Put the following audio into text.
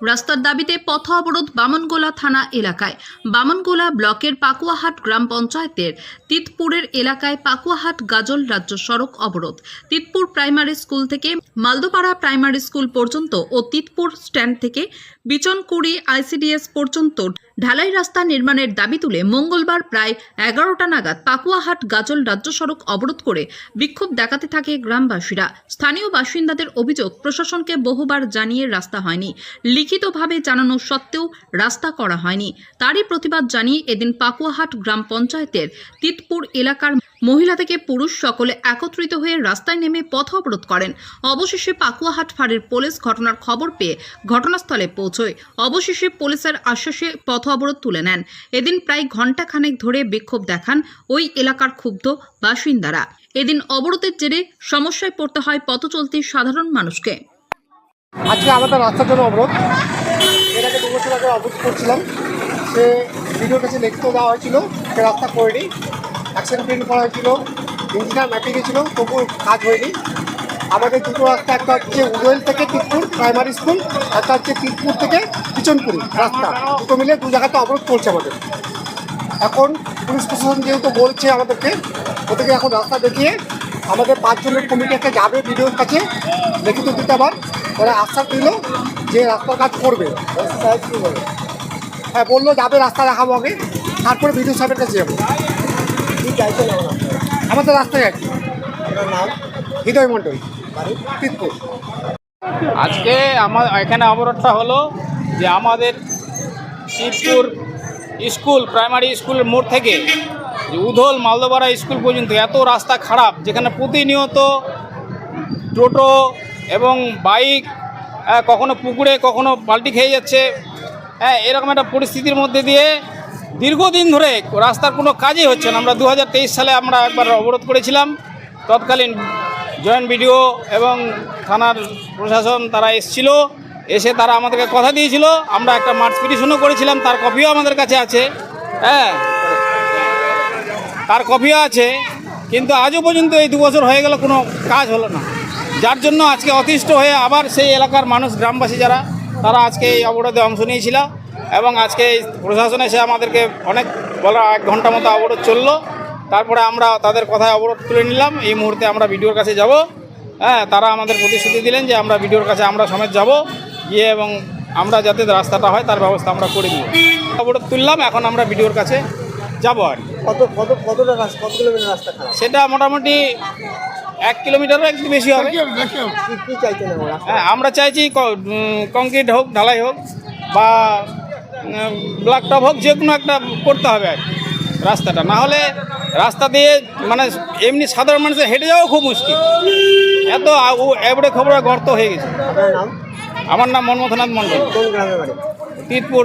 রাস্তার দাবিতে পথ অবরোধ বামনগোলা থানা এলাকায়। বামনগোলা ব্লকের পাকুয়াহাট গ্রাম পঞ্চায়েতের তিতপুরের এলাকায় পাকুয়াহাট গাজল রাজ্য সড়ক অবরোধ। তিতপুর প্রাইমারি স্কুল থেকে মালদোপাড়া প্রাইমারি স্কুল পর্যন্ত ও তিতপুর স্ট্যান্ড থেকে বিচনকুড়ি আইসিডিএস পর্যন্ত ঢালাই রাস্তা নির্মাণের দাবি তুলে মঙ্গলবার প্রায় এগারোটা নাগাদ পাকুয়াহাট গাজল রাজ্য সড়ক অবরোধ করে বিক্ষোভ দেখাতে থাকে গ্রামবাসীরা। স্থানীয় বাসিন্দাদের অভিযোগ, প্রশাসনকে বহুবার জানিয়ে রাস্তা হয়নি। লিখিতভাবে জানানো সত্ত্বেও রাস্তা করা হয়নি। তারই প্রতিবাদ জানিয়ে এদিন পাকুয়াহাট গ্রাম পঞ্চায়েতের তিতপুর এলাকার মহিলা থেকে পুরুষ সকলে একত্রিত হয়ে রাস্তায় নেমে পথ অবরোধ করেন। অবশেষে পাকুয়াহাট ফাঁড়ির পুলিশ ঘটনার খবর পেয়ে ঘটনাস্থলে পৌঁছয়। অবশেষে পুলিশের আশ্বাসে পথ অবরোধ তুলে নেন। এদিন প্রায় ঘণ্টা খানেক ধরে বিক্ষোভ দেখান ওই এলাকার ক্ষুব্ধ বাসিন্দারা। এদিন অবরোধের জেরে সমস্যায় পড়তে হয় পথ চলতি সাধারণ মানুষকে। আজকে আমাদের রাস্তার জন্য অবরোধ। এর আগে দু বছর আগে অবরোধ করছিলাম। সে ভিডিওর কাছে লিখিত দেওয়া হয়েছিল, সে রাস্তা করেনি। অ্যাক্সিডেন্ট প্রিন্ট করা হয়েছিল ইঞ্জিনিয়ার ম্যাপে গেছিল তবু কাজ হয়নি। আমাদের দুটো রাস্তা, একটা হচ্ছে উদয়েল থেকে তিতপুর প্রাইমারি স্কুল একটা হচ্ছে তিরপুর থেকে কিচনপুরি রাস্তা। দুটো মিলে দু জায়গাতে অবরোধ করছে আমাদের। এখন পুলিশ প্রশাসন যেহেতু বলছে আমাদেরকে, ওদেরকে এখন রাস্তা দেখিয়ে আমাদের পাঁচজনের কমিটি একটা যাবে ভিডিওর কাছে লিখিত দিতে আবার ওরা আশ্বাস দিল যে রাস্তার কাজ করবে। হ্যাঁ বলল যাবে, রাস্তা দেখাবো আগে, তারপরে ভিডিও সাহেবের কাছে যাব। কি তো আমাদের রাস্তায় নাম? হৃদয় মণ্ডল। তিতপুর আজকে আমার এখানে অবরোধটা হলো যে আমাদের শিবপুর স্কুল প্রাইমারি স্কুলের মোড় থেকে যে উধল মালদোপাড়া স্কুল পর্যন্ত এত রাস্তা খারাপ যেখানে প্রতিনিয়ত টোটো এবং বাইক কখনো পুকুরে কখনো পাল্টি খেয়ে যাচ্ছে। হ্যাঁ এরকম একটা পরিস্থিতির মধ্যে দিয়ে দীর্ঘদিন ধরে রাস্তার কোনো কাজই হচ্ছে না। আমরা দু হাজার তেইশ সালে আমরা একবার অবরোধ করেছিলাম। তৎকালীন জয়েন্ট বিডিও এবং থানার প্রশাসন তারা এসছিল। এসে তারা আমাদেরকে কথা দিয়েছিল। আমরা একটা মার্চ পিটিশনও করেছিলাম। তার কপিও আমাদের কাছে আছে। হ্যাঁ তার কপিও আছে। কিন্তু আজও পর্যন্ত এই দু বছর হয়ে গেল কোনো কাজ হলো না। যার জন্য আজকে অতিষ্ঠ হয়ে আবার সেই এলাকার মানুষ, গ্রামবাসী যারা, তারা আজকে এই অবরোধে অংশ নিয়েছিল। এবং আজকে এই প্রশাসন এসে আমাদেরকে অনেক বলা এক ঘণ্টা মতো অবরোধ চলল। তারপরে আমরা তাদের কথায় অবরোধ তুলে নিলাম। এই মুহূর্তে আমরা ভিডিওর কাছে যাব। হ্যাঁ তারা আমাদের প্রতিশ্রুতি দিলেন যে আমরা ভিডিওর কাছে আমরা সমেত যাব। গিয়ে এবং আমরা যাতে রাস্তাটা হয় তার ব্যবস্থা আমরা করে দিব অবরোধ তুললাম এখন আমরা ভিডিওর কাছে যাব আর কি। কত কত কতটা কত কিলোমিটার রাস্তা সেটা মোটামুটি এক কিলোমিটারও একটু বেশি হবে। হ্যাঁ আমরা চাইছি ক- কংক্রিট হোক ঢালাই হোক বা ব্ল্যাক টপ হোক যে কোনো একটা করতে হবে আর কি, রাস্তাটা। না হলে রাস্তা দিয়ে মানে এমনি সাধারণ মানুষের হেঁটে যাওয়া খুব মুশকিল। এত এবড়ে খবরে গর্ত হয়ে গেছে। আমার নাম মনমথনাথ মণ্ডল। কোন দাসপাড়াতে বাড়ি? তিতপুর